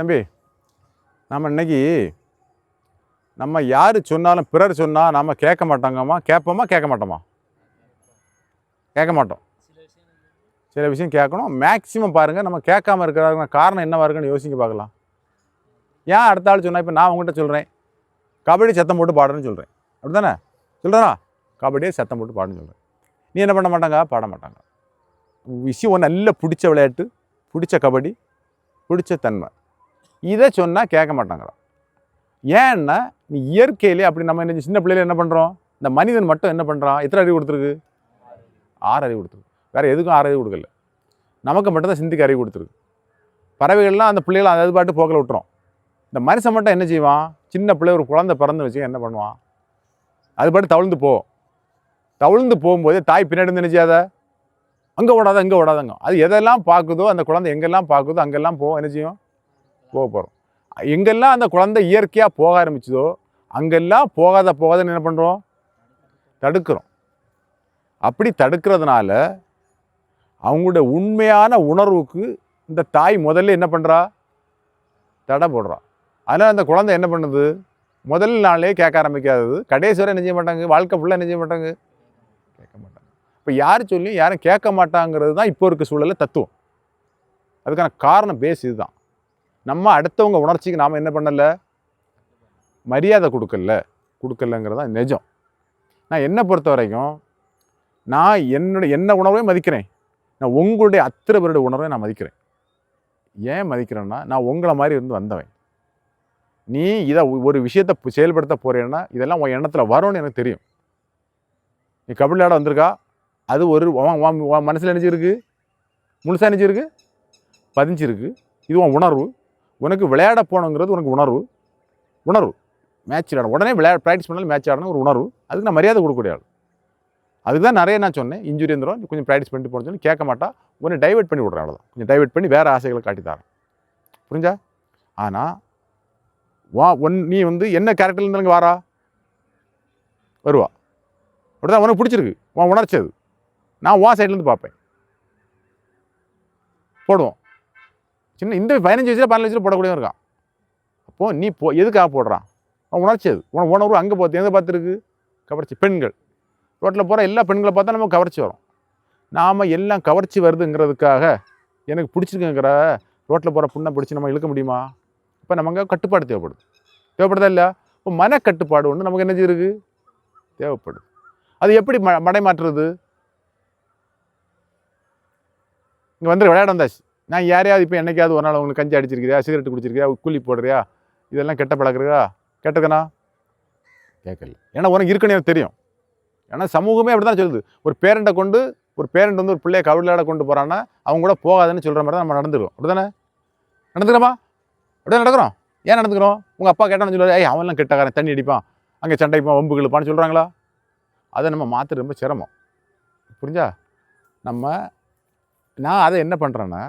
தம்பி நம்ம இன்னைக்கு நம்ம யார் சொன்னாலும் பிறர் சொன்னால் நம்ம கேட்க மாட்டாங்கம்மா. கேட்போமா கேட்க மாட்டோமா? கேட்க மாட்டோம். சில விஷயம் கேட்கணும். மேக்ஸிமம் பாருங்கள் நம்ம கேட்காம இருக்கிற காரணம் என்னவா இருக்குன்னு யோசிக்க பார்க்கலாம். ஏன் அடுத்த ஆள் சொன்னால் இப்போ நான் உங்கள்கிட்ட சொல்கிறேன் கபடி சத்தம் போட்டு பாடுறேன்னு சொல்கிறேன் அப்படி தானே சொல்கிறேனா கபடியே சத்தம் போட்டு பாடுன்னு சொல்கிறேன் நீ என்ன பண்ண மாட்டாங்க? பாட மாட்டாங்க. விஷயம் ஒன்று நல்ல பிடிச்ச விளையாட்டு பிடிச்ச கபடி பிடிச்ச தன்மை. இதை சொன்னால் கேட்க மாட்டாங்கிறான் ஏன்னா நீ இயற்கையிலே அப்படி நம்ம என்ன சின்ன பிள்ளையில என்ன பண்ணுறோம் இந்த மனிதன் மட்டும் என்ன பண்ணுறான் எத்தனை அறிவு கொடுத்துருக்கு? ஆறு அறிவு கொடுத்துருக்கு. வேறு எதுக்கும் ஆறு அறிவு கொடுக்கல. நமக்கு மட்டும்தான் சிந்திக்க அறிவு கொடுத்துருக்கு. பறவைகள்லாம் அந்த பிள்ளைகளை அது பாட்டு போக்கில் விட்டுரும். இந்த மனுஷன் மட்டும் என்ன செய்வான்? சின்ன பிள்ளை ஒரு குழந்தை பிறந்து வச்சு என்ன பண்ணுவான்? அது பாட்டு தவழ்ந்து போ. தவழ்ந்து போகும்போதே தாய் பின்னாடி இருந்து அங்கே ஓடாத அங்கே ஓடாதங்க அது எதெல்லாம் பார்க்குதோ அந்த குழந்தை எங்கெல்லாம் பார்க்குதோ அங்கெல்லாம் போ. என்ன செய்யும்? போக போகிறோம் எங்கெல்லாம் அந்த குழந்தை இயற்கையாக போக ஆரம்பிச்சதோ அங்கெல்லாம் போகாத போகாத என்ன பண்ணுறோம் தடுக்கிறோம். அப்படி தடுக்கிறதுனால அவங்களுடைய உண்மையான உணர்வுக்கு இந்த தாய் முதல்ல என்ன பண்ணுறா தடை போடுறா. அதனால் அந்த குழந்தை என்ன பண்ணுது? முதல் நாளே கேட்க ஆரம்பிக்காதது. கடைசி வரை என்ன செய்ய மாட்டாங்க? வாழ்க்கை ஃபுல்லாக என்ன செய்ய மாட்டாங்க? கேட்க மாட்டாங்க. இப்போ யார் சொல்லியும் யாரும் கேட்க மாட்டாங்கிறது தான் இப்போ இருக்க சூழலில் தத்துவம். அதுக்கான காரணம் பேஸ் இதுதான். நம்ம அடுத்தவங்க உணர்ச்சிக்கு நாம் என்ன பண்ணலை? மரியாதை கொடுக்கல. கொடுக்கலங்கிறது தான் நிஜம். நான் என்னை பொறுத்த வரைக்கும் நான் என்னுடைய என்ன உணர்வையும் மதிக்கிறேன். நான் உங்களுடைய அத்தனை பேருடைய உணர்வை நான் மதிக்கிறேன். ஏன் மதிக்கிறேன்னா நான் உங்களை மாதிரி இருந்து வந்தவன். நீ இதை ஒரு விஷயத்தை செயல்படுத்த போகிறேன்னா இதெல்லாம் உன் எண்ணத்தில் வரும்னு எனக்கு தெரியும். நீ கபடி ஆட வந்திருக்கா? அது ஒரு மனசில் நினச்சிருக்கு? முழுசாக நினச்சிருக்கு? பதிஞ்சிருக்கு. இது உன் உணர்வு. உனக்கு விளையாட போகணுங்கிறது உனக்கு உணர்வு. உணர்வு. மேட்ச் விளையாடணும் உடனே விளையாட ப்ராக்டிஸ் பண்ணாலும் மேட்ச் ஆடணும் ஒரு உணர்வு. அதுக்கு நான் மரியாதை கொடுக்கக்கூடிய ஆள். அதுக்கு தான் நிறைய நான் சொன்னேன் இன்ஜுரி இருந்துடும் கொஞ்சம் ப்ராக்டிஸ் பண்ணிட்டு போன்னு சொல்லி கேட்க மாட்டா. உன்னை டைவெர்ட் பண்ணி விட்றேன் அவ்வளோதான் கொஞ்சம் டைவெர்ட் பண்ணி வேறு ஆசைகளை காட்டி புரிஞ்சா? ஆனால் வா ஒன் நீ வந்து என்ன கேரக்டர்லேருந்து இருந்து வாரா வருவா. அப்படிதான் உனக்கு பிடிச்சிருக்கு. உன் உணர்ச்சி அது. நான் உன் சைட்லேருந்து பார்ப்பேன். போடுவோம். சின்ன இந்த பதினஞ்சு வயசில் பதினஞ்சு வயசில் போடக்கூடிய இருக்கான். அப்போது நீ போ எதுக்காக போடுறான் அவன் உணர்ச்சி அது. உன உணர்வு அங்கே பார்த்து எதை பார்த்துருக்கு கவர்ச்சி பெண்கள். ரோட்டில் போகிற எல்லா பெண்களை பார்த்தா நமக்கு கவர்ச்சி வரும். நாம் எல்லாம் கவர்ச்சி வருதுங்கிறதுக்காக எனக்கு பிடிச்சிருக்குங்கிற ரோட்டில் போகிற புண்ணை பிடிச்சி நம்ம இழுக்க முடியுமா? இப்போ நமக்கு கட்டுப்பாடு தேவைப்படுது. தேவைப்படுதா இல்லை இப்போ மனக்கட்டுப்பாடு ஒன்று நமக்கு என்ன இருக்குது தேவைப்படுது. அது எப்படி ம மடை மாற்றுறது? இங்கே வந்து விளையாட வந்தாச்சு. நான் யாரையாவது இப்போ என்னைக்காவது ஒரு நாள் உங்களுக்கு கஞ்சி அடிச்சிருக்கிறியா சிகரெட் குடிச்சிருக்கியா கூலி போடுறியா இதெல்லாம் கெட்ட பழக்கிறதா? கேட்டதுனா கேட்கல. ஏன்னா உனக்கு இருக்குன்னு எனக்கு தெரியும். ஏன்னா சமூகமே அப்படி தான் சொல்லுது. ஒரு பேரண்ட்டை கொண்டு ஒரு பேரண்ட் வந்து ஒரு பிள்ளைய விளையாட கொண்டு போகிறான்னா அவங்க கூட போகாதுன்னு சொல்கிற மாதிரி தான் நம்ம நடந்துருக்கோம் அப்படி தானே நடந்துக்கிறோமா? அப்படியே நடக்கிறோம். ஏன் நடந்துக்கிறோம்? உங்கள் அப்பா கேட்டான்னு சொல்லுவாரு ஏய் அவன்லாம் கெட்டக்காரன் தண்ணி அடிப்பான். அங்கே சண்டைப்பான் வம்பு கிழப்பான்னு சொல்கிறாங்களா அதை நம்ம மாற்ற ரொம்ப சிரமம். புரிஞ்சா? நம்ம நான் அதை என்ன பண்ணுறேன்னா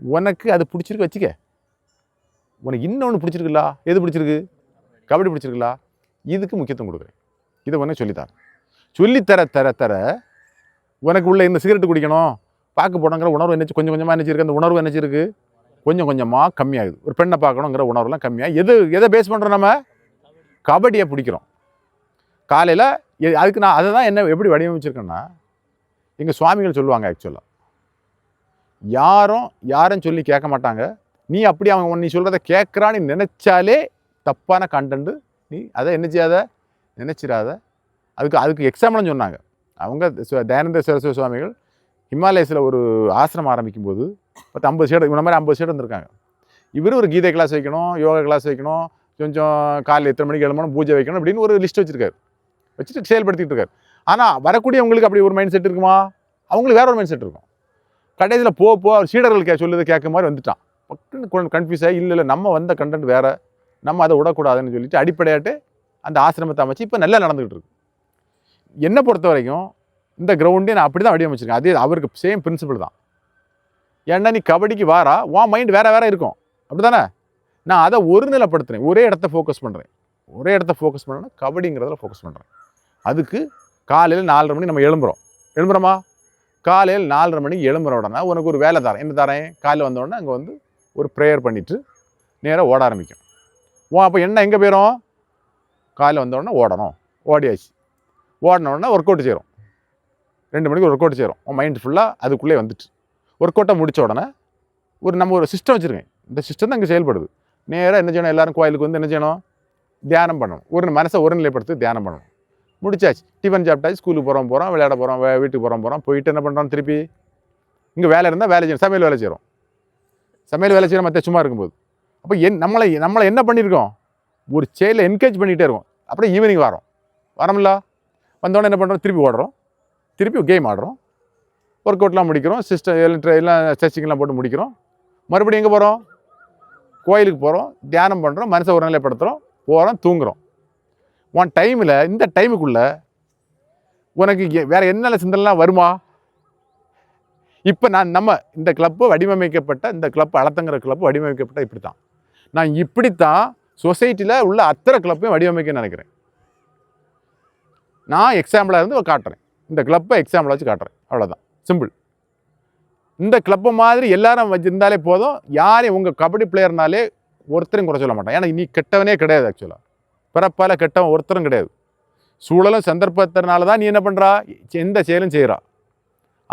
உனக்கு அது பிடிச்சிருக்கு வச்சுக்க. உனக்கு இன்னொன்று பிடிச்சிருக்குல்ல? எது பிடிச்சிருக்கு? கபடி பிடிச்சிருக்குல்ல? இதுக்கு முக்கியத்துவம் கொடுக்குறேன். இதை உனக்கு சொல்லித்தரேன். சொல்லித்தர தர தர உனக்கு உள்ள இந்த சிகரெட்டு குடிக்கணும்? பார்க்க போடங்கிற உணர்வு என்னச்சு கொஞ்சம் கொஞ்சமாக என்னச்சிருக்கு அந்த உணர்வு என்னச்சிருக்கு கொஞ்சம் கொஞ்சமாக கம்மியாகுது. ஒரு பெண்ணை பார்க்கணுங்கிற உணர்வுலாம் கம்மியாக எது எதை பேஸ் பண்ணுறோம் நம்ம? கபடியை பிடிக்கிறோம். காலையில் அதுக்கு நான் அதை தான் என்ன எப்படி வடிவமைச்சிருக்கேன்னா எங்கள் சுவாமிகள் சொல்லுவாங்க ஆக்சுவலாக யாரும் யாரும் சொல்லி கேட்க மாட்டாங்க. நீ அப்படி அவங்க நீ சொல்கிறத கேட்குறான்னு நினச்சாலே தப்பான கண்டென்ட்டு நீ அதை என்ன செய்யாத? நினச்சிடாத. அதுக்கு அதுக்கு எக்ஸாம்பிளும் சொன்னாங்க. அவங்க தயானந்த சரஸ்வதி சுவாமிகள் ஹிமாலயஸில் ஒரு ஆசிரமம் ஆரம்பிக்கும் போது பத்து ஐம்பது சீடு இந்த மாதிரி ஐம்பது சீடு இருந்திருக்காங்க இவர் ஒரு கீதை கிளாஸ் வைக்கணும் யோகா கிளாஸ் வைக்கணும் கொஞ்சம் காலையில் எத்தனை மணிக்கு எழுமணும் பூஜை வைக்கணும் அப்படின்னு ஒரு லிஸ்ட் வச்சுருக்காரு. வச்சுட்டு செயல்படுத்திகிட்டு இருக்காரு. ஆனால் வரக்கூடியவங்களுக்கு அப்படி ஒரு மைண்ட் செட் இருக்குமா? அவங்களுக்கு வேற ஒரு மைண்ட் செட் இருக்கும். கடைசியில் போக போ அவர் சீடர்கள் கே சொல்லுது கேட்க மாதிரி வந்துட்டான். பக்குன்னு கன்ஃபியூஸ் ஆகி இல்லை இல்லை நம்ம வந்த கண்டென்ட் வேறு. நம்ம அதை விடக்கூடாதுன்னு சொல்லிட்டு அடிப்படையாட்டு அந்த ஆசிரமத்தை அமைச்சு இப்போ நல்லா நடந்துகிட்டு இருக்கு. என்னை பொறுத்த வரைக்கும் இந்த கிரவுண்டே நான் அப்படி தான் வடிவமைச்சிருக்கேன். அதே அவருக்கு சேம் பிரின்சிபல் தான். ஏன்னா நீ கபடிக்கு வாரா உன் மைண்ட் வேறு வேறு இருக்கும். அப்படி தானே நான் அதை ஒரு நிலைப்படுத்துறேன். ஒரே இடத்த ஃபோக்கஸ் பண்ணுறேன் ஒரே இடத்த ஃபோக்கஸ் பண்ணேன்னா கபடிங்கிறதுல ஃபோக்கஸ் பண்ணுறேன் அதுக்கு காலையில் நாலரை மணி நம்ம எழும்புறோம். எழும்புறோமா? காலையில் நாலரை மணிக்கு எழும்புற உடனே உனக்கு ஒரு வேலை தரேன். என்ன தரேன்? காலையில் வந்த உடனே அங்கே வந்து ஒரு ப்ரேயர் பண்ணிவிட்டு நேராக ஓட ஆரம்பிக்கும். ஓ அப்போ என்ன எங்கே போயிடும் காலையில் வந்தோடனே ஓடணும். ஓடியாச்சு. ஓடின உடனே ஒர்க் அவுட் செய்கிறோம் ரெண்டு மணிக்கு ஒர்க் அவுட் செய்கிறோம் உன் மைண்ட் ஃபுல்லாக அதுக்குள்ளே வந்துட்டு. ஒர்க் அவுட்டை முடித்த உடனே ஒரு நம்ம ஒரு சிஸ்டம் வச்சுருக்கேன். இந்த சிஸ்டம் தான் இங்கே செயல்படுது. நேராக என்ன செய்யணும்? எல்லோரும் கோயிலுக்கு வந்து என்ன செய்யணும்? தியானம் பண்ணணும். ஒரு மனசை ஒருநிலைப்படுத்தி தியானம் பண்ணணும். முடிச்சாச்சு. டிஃபன் சாப்பிட்டாச்சு ஸ்கூலுக்கு போகிறோம் போகிறோம் விளையாட போகிறோம் வீட்டுக்கு போகிறோம் போகிறோம் போயிட்டு என்ன பண்ணுறோம் திருப்பி? இங்கே வேலை இருந்தால் வேலை செய்யணும். சமையல் வேலை செய்கிறோம் சமையல் வேலை செய்கிறோம் மற்ற சும்மா இருக்கும்போது. அப்போ என் நம்மளை நம்மளை என்ன பண்ணியிருக்கோம் ஒரு செயலில் என்கரேஜ் பண்ணிகிட்டே இருக்கும். அப்படியே ஈவினிங் வரோம். வரோம்ல வந்தோடனே என்ன பண்ணுறோம் திருப்பி ஓடுறோம். திருப்பி கேம் ஆடுறோம். ஒர்க் அவுட்லாம் முடிக்கிறோம். சிஸ்டம் எல்லாம் ஸ்ட்ரெச்சிங்லாம் போட்டு முடிக்கிறோம். மறுபடியும் எங்கே போகிறோம் கோயிலுக்கு போகிறோம் தியானம் பண்ணுறோம் மனசை ஒரு நிலைப்படுத்துகிறோம் போகிறோம் தூங்குறோம். உன் டைமில் இந்த டைமுக்குள்ளே உனக்கு வேறு வேற என்னென்ன சிந்தனைலாம் வருமா? இப்போ நான் நம்ம இந்த கிளப்பு வடிவமைக்கப்பட்ட இந்த கிளப் அளத்தங்கிற கிளப்பு வடிவமைக்கப்பட்ட இப்படி தான் நான் இப்படித்தான் சொசைட்டியில் உள்ள அத்தனை கிளப்பையும் வடிவமைக்க நினைக்கிறேன். நான் எக்ஸாம்பிளாக இருந்து காட்டுறேன். இந்த கிளப்பை எக்ஸாம்பிளாக வச்சு காட்டுறேன். அவ்வளோதான் சிம்பிள் இந்த கிளப்பை மாதிரி எல்லாரும் வச்சிருந்தாலே போதும். யாரையும் உங்கள் கபடி பிளேயர்னாலே ஒருத்தரையும் குறை சொல்ல மாட்டேன். ஏன்னா நீ கெட்டவனே கிடையாது ஆக்சுவலாக பிறப்பால் கெட்டவன் ஒருத்தரும் கிடையாது. சூழலும் சந்தர்ப்பத்தினால தான் நீ என்ன பண்ணுறா எந்த செயலும் செய்கிறா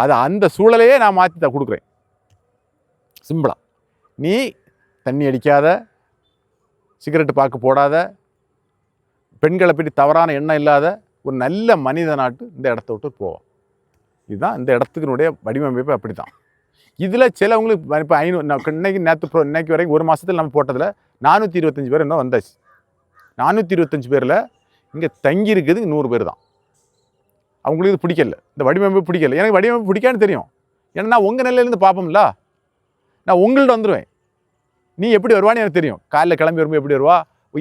அது அந்த சூழலையே நான் மாற்றி தான் கொடுக்குறேன். சிம்பிளாக நீ தண்ணி அடிக்காத சிகரெட்டு பார்க்க போடாத பெண்களை பற்றி தவறான எண்ணம் இல்லாத ஒரு நல்ல மனித நாட்டு இந்த இடத்த விட்டு போவான் இதுதான் இந்த இடத்துக்கினுடைய வடிவமைப்பு அப்படி தான் இதில் சிலவங்களுக்கு இப்போ ஐநூறு இன்னைக்கு நேற்று இன்னைக்கு வரைக்கும் ஒரு மாதத்தில் நம்ம போட்டதில் நானூற்றி இருபத்தஞ்சி பேர் இன்னும் வந்தாச்சு. நானூற்றி இருபத்தஞ்சி பேரில் இங்கே தங்கி இருக்குது நூறு பேர் தான் அவங்களுக்கு இது பிடிக்கல. இந்த வடிவமைப்பு பிடிக்கல. எனக்கு வடிவமைப்பு பிடிக்கான்னு தெரியும். ஏன்னா நான் உங்கள் நிலையிலேருந்து பார்ப்போம்ல. நான் உங்கள்கிட்ட வந்துடுவேன் நீ எப்படி வருவான்னு எனக்கு தெரியும். காலைல கிளம்பி வரும்போது எப்படி வருவா?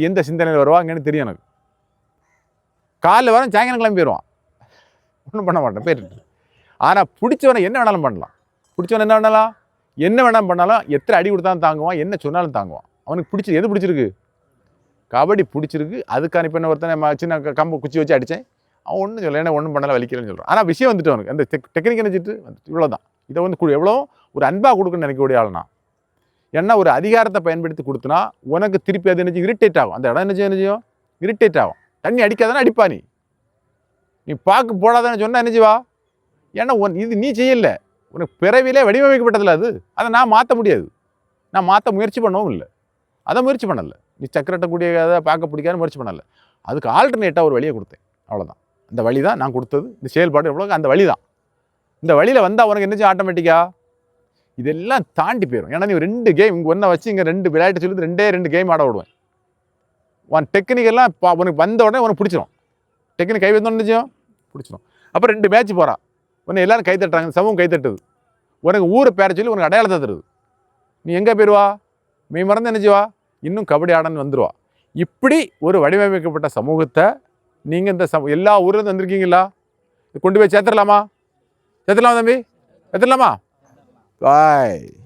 எந்த சிந்தனையில் வருவாங்கன்னு தெரியும் எனக்கு. காலைல வரும் சாயங்காலம் கிளம்பி வருவான். ஒன்றும் பண்ண மாட்டேன் போயிட்டு ஆனால் பிடிச்சவனை என்ன வேணாலும் பண்ணலாம். பிடிச்சவன் என்ன வேணாலும் என்ன வேணாலும் பண்ணாலும் எத்தனை அடி கொடுத்தாலும் தாங்குவான் என்ன சொன்னாலும் தாங்குவான். அவனுக்கு பிடிச்சி எது பிடிச்சிருக்கு? கபடி பிடிச்சிருக்கு. அதுக்கான இப்போ என்ன ஒருத்தனை ம- சின்ன கம்பு குச்சி வச்சு அடித்தேன் அவன் ஒன்றும் சொல்லலை. ஏன்னா ஒன்றும் பண்ணலை வலிக்கலன்னு சொல்கிறான் ஆனால் விஷயம் வந்துட்டு அவனுக்கு அந்த டெக் டெக்னிக் நினச்சிட்டு வந்துட்டு இவ்வளோ தான் இதை வந்து கு- எவ்வளோ ஒரு அன்பாக கொடுக்குன்னு நினைக்கக்கூடிய ஆள்னா ஏன்னா ஒரு அதிகாரத்தை பயன்படுத்தி கொடுத்தனா உனக்கு திருப்பி அது என்ன இரிட்டேட் ஆகும். அந்த இடம் என்ன செய்யும், என்ன செய்யும்? இரிட்டேட் ஆகும். தண்ணி அடிக்காதானே அடிப்பா நீ? நீ பார்க்க போடாதானே சொன்னால் என்ன செய்வா? ஏன்னா உன் இது நீ செய்யல. உனக்கு பிறவிலே வடிவமைக்கப்பட்டதில்ல அது. அதை நான் மாற்ற முடியாது. நான் மாற்ற முயற்சி பண்ணவும் இல்லை. அதை முயற்சி பண்ணலை. நீ சக்கரட்டக்கூடிய அதை பார்க்க பிடிக்காது முயற்சி பண்ணலை. அதுக்கு ஆல்டர்னேட்டாக ஒரு வழியை கொடுத்தேன். அவ்வளோதான் அந்த வழி தான் நான் கொடுத்தது. இந்த செயல்பாடு எவ்வளோ அந்த வழி தான் இந்த வழியில் வந்தால் உனக்கு என்ன ஆட்டோமேட்டிக்காக இதெல்லாம் தாண்டி போயிடும் ஏன்னா நீ ரெண்டு கேம் இங்கே ஒன்றை வச்சு இங்கே ரெண்டு விளையாட்டு சொல்லி ரெண்டே ரெண்டு கேம் ஆட விடுவேன். உன் டெக்னிக்கெல்லாம் பா உனக்கு வந்த உடனே உனக்கு பிடிச்சிரும். டெக்னிக் கை வந்தோன்னு நிச்சயம் பிடிச்சிரும். அப்புறம் ரெண்டு மேட்ச் போகிறான் உன்னை எல்லோரும் கை தட்டுறாங்க. சமூகம் கை தட்டுது. உனக்கு ஊரை பேர சொல்லி உனக்கு அடையாளத்தை தருது. நீ எங்கே போயிடுவா? மீ மறந்து நினச்சிவா இன்னும் கபடி ஆடன்னு வந்துடுவா இப்படி ஒரு வடிவமைக்கப்பட்ட சமூகத்தை நீங்கள் இந்த சம எல்லா ஊர்லேருந்து வந்திருக்கீங்களா? கொண்டு போய் சேர்த்துடலாமா? சேர்த்துடலாமா தம்பி? சேர்த்துடலாமா? பாய்.